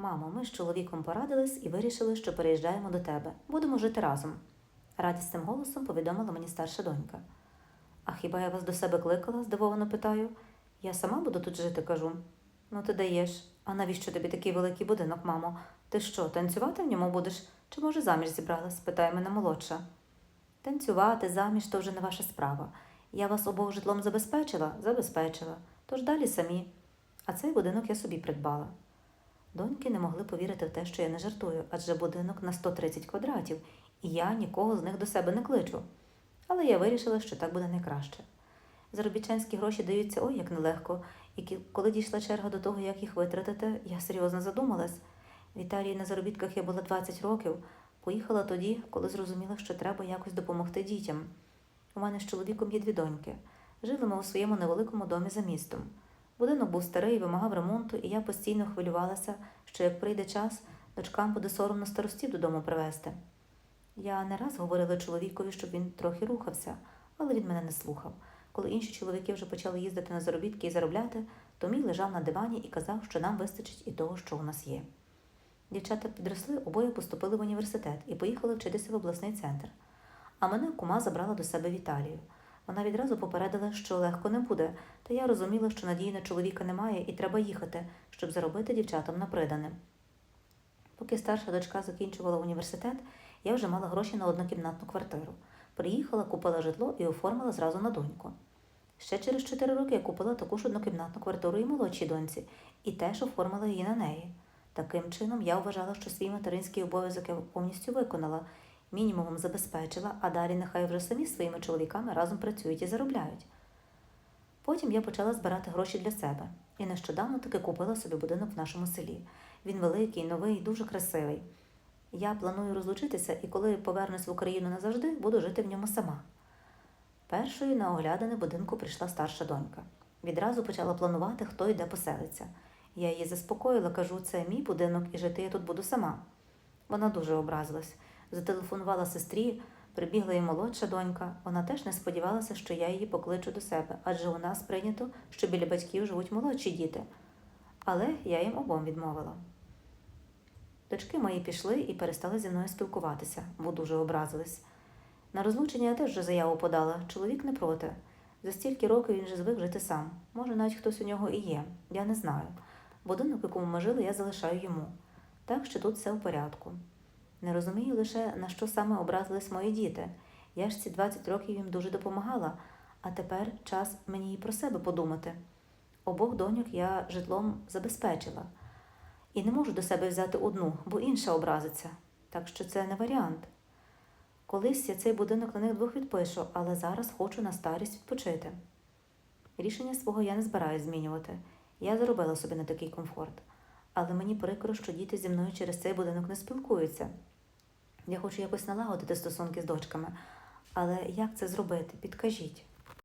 Мамо, ми з чоловіком порадились і вирішили, що переїжджаємо до тебе. Будемо жити разом. Радісним голосом повідомила мені старша донька. А хіба я вас до себе кликала? здивовано питаю. Я сама буду тут жити, кажу. Ну, ти даєш. А навіщо тобі такий великий будинок, мамо? Ти що, танцювати в ньому будеш? Чи може заміж зібралась? питає мене молодша. Танцювати, заміж то вже не ваша справа. Я вас обох житлом забезпечила? Забезпечила. Тож далі самі. А цей будинок я собі придбала. Доньки не могли повірити в те, що я не жартую, адже будинок на 130 квадратів, і я нікого з них до себе не кличу. Але я вирішила, що так буде найкраще. Заробітчанські гроші даються ой як нелегко, і коли дійшла черга до того, як їх витратити, я серйозно задумалась. В Італії на заробітках я була 20 років. Поїхала тоді, коли зрозуміла, що треба якось допомогти дітям. У мене з чоловіком є дві доньки. Жили ми у своєму невеликому домі за містом. Будинок був старий, вимагав ремонту, і я постійно хвилювалася, що як прийде час, дочкам буде соромно старостів додому привезти. Я не раз говорила чоловікові, щоб він трохи рухався, але він мене не слухав. Коли інші чоловіки вже почали їздити на заробітки і заробляти, то мій лежав на дивані і казав, що нам вистачить і того, що у нас є. Дівчата підросли, обоє поступили в університет і поїхали вчитися в обласний центр. А мене кума забрала до себе в Італію. Вона відразу попередила, що легко не буде, та я розуміла, що надії на чоловіка немає і треба їхати, щоб заробити дівчатам на придане. Поки старша дочка закінчувала університет, я вже мала гроші на однокімнатну квартиру. Приїхала, купила житло і оформила зразу на доньку. Ще через 4 роки я купила таку ж однокімнатну квартиру і молодшій доньці, і теж оформила її на неї. Таким чином, я вважала, що свій материнський обов'язок я повністю виконала, мінімумом забезпечила, а далі нехай вже самі своїми чоловіками разом працюють і заробляють. Потім я почала збирати гроші для себе і нещодавно таки купила собі будинок в нашому селі. Він великий, новий, дуже красивий. Я планую розлучитися і коли повернусь в Україну назавжди, буду жити в ньому сама. Першою на оглядини будинку прийшла старша донька. Відразу почала планувати, хто і де поселиться. Я її заспокоїла, кажу, це мій будинок і жити я тут буду сама. Вона дуже образилась. Зателефонувала сестрі, прибігла і молодша донька. Вона теж не сподівалася, що я її покличу до себе, адже у нас прийнято, що біля батьків живуть молодші діти. Але я їм обом відмовила. Дочки мої пішли і перестали зі мною спілкуватися, бо дуже образились. На розлучення я теж вже заяву подала, чоловік не проти. За стільки років він же звик жити сам. Може, навіть хтось у нього і є, я не знаю. Будинок, якому ми жили, я залишаю йому. Так що тут все в порядку. Не розумію лише, на що саме образились мої діти. Я ж ці 20 років їм дуже допомагала, а тепер час мені і про себе подумати. Обох доньок я житлом забезпечила. І не можу до себе взяти одну, бо інша образиться. Так що це не варіант. Колись я цей будинок на них двох відпишу, але зараз хочу на старість відпочити. Рішення свого я не збираюсь змінювати. Я заробила собі на такий комфорт. Але мені прикро, що діти зі мною через цей будинок не спілкуються. Я хочу якось налагодити стосунки з дочками. Але як це зробити? Підкажіть.